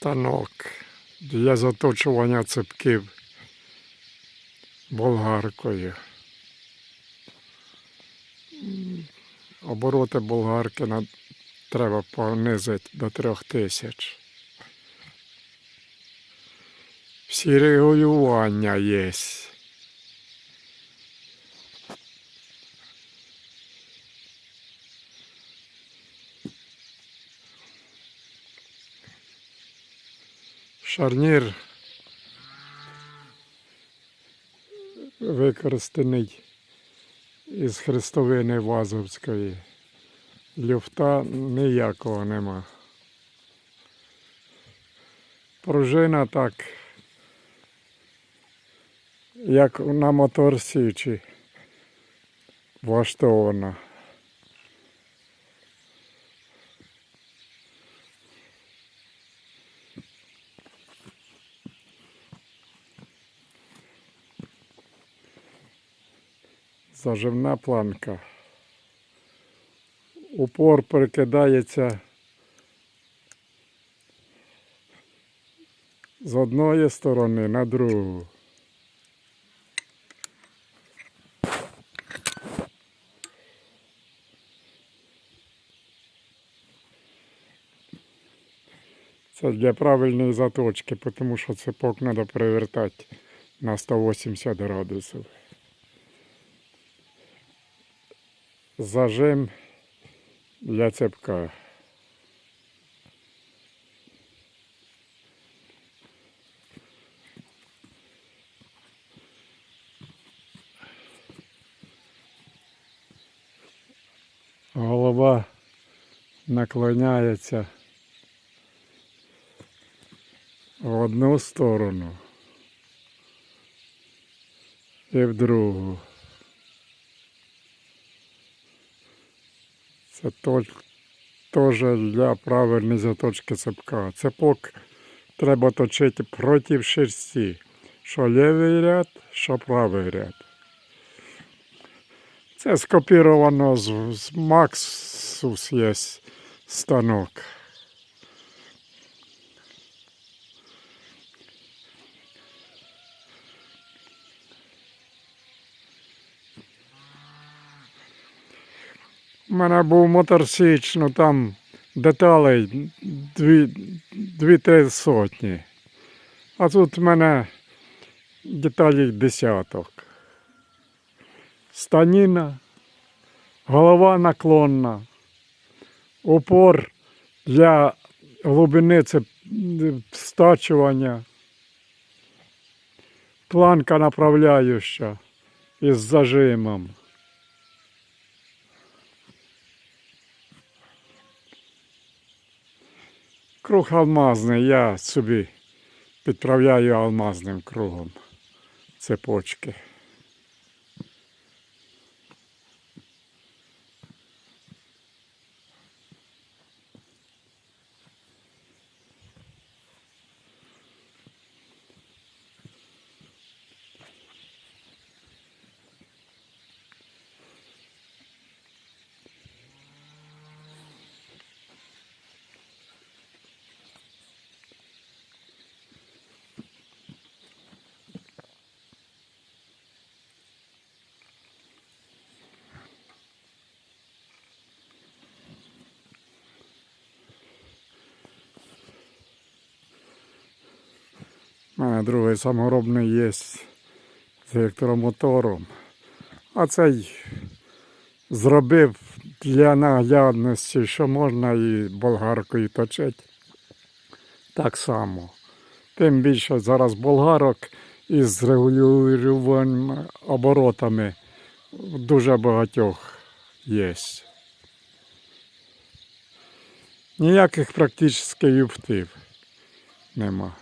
станок для заточування цепків болгаркою. Обороти болгарки на- треба понизити до трьох тисяч. Всі регулювання є. Шарнір використаний із хрестовини Вазовської. Люфта ніякого нема. Пружина так, як на моторсічі влаштована. Заживна планка. Упор перекидається з одної сторони на другу. Це для правильної заточки, тому що цепок треба перевертати на 180 градусів. Зажим для цепка. Голова наклоняється в одну сторону і в другу. Це теж для правильної заточки цепка. Цепок треба точити проти шерсті. Що лівий ряд, що правий ряд. Це скопіровано з, з Максус є станок. У мене був моторсіч, ну там деталей дві, дві-три сотні. А тут в мене деталей десяток. Станіна, голова наклонна, упор для глибини це стачування, планка направляюча із зажимом. Круг алмазний, я собі підправляю алмазним кругом цепочки. Мене другий саморобний є з електромотором. А цей зробив для наглядності, що можна і болгаркою точити. Так само. Тим більше зараз болгарок із регулюваними оборотами дуже багатьох є. Ніяких практично юфтів нема.